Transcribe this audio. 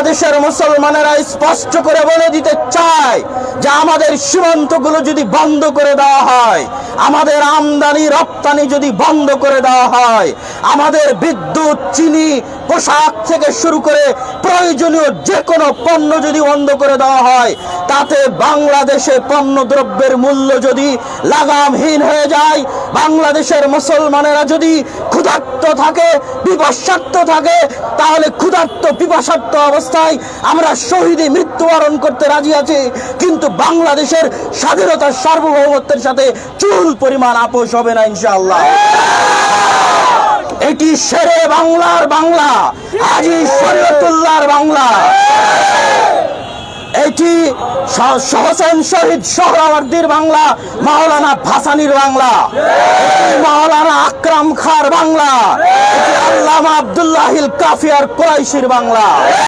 বাংলাদেশের মুসলমানেরা স্পষ্ট করে বলে দিতে চায় যে আমাদের সীমান্তগুলো যদি বন্ধ করে দেওয়া হয়, আমাদের আমদানি, রপ্তানি যদি বন্ধ করে দেওয়া হয়, আমাদের বিদ্যুৎ, চিনি, পোশাক থেকে শুরু করে প্রয়োজনীয় যে কোনো পণ্য যদি বন্ধ করে দেওয়া হয়, তাতে বাংলাদেশে পণ্য দ্রব্যের মূল্য যদি লাগামহীন হয়ে যায়, বাংলাদেশের মুসলমানেরা যদি ক্ষুধার্ত থাকে বিপসার্থ থাকে, তাহলে ক্ষুধার্ত বিপসার্থ অবস্থায় আমরা শহীদে মৃত্যুবরণ করতে রাজি আছি। কিন্তু বাংলাদেশের স্বাধীনতার সার্বভৌমত্বের সাথে চুল পরিমাণ আপোষ হবে না, ইনশাআল্লাহ। এটি শেরে বাংলার বাংলা, আজি শরীয়তুল্লাহর বাংলা। এটি স- হোসেন শহীদ সোহরাওয়ার্দীর বাংলা, মাওলানা ভাসানির বাংলা। মাওলানা আকরাম খার বাংলা। আব্দুল্লাহিল কাফিয়ার কোরাইশির বাংলা।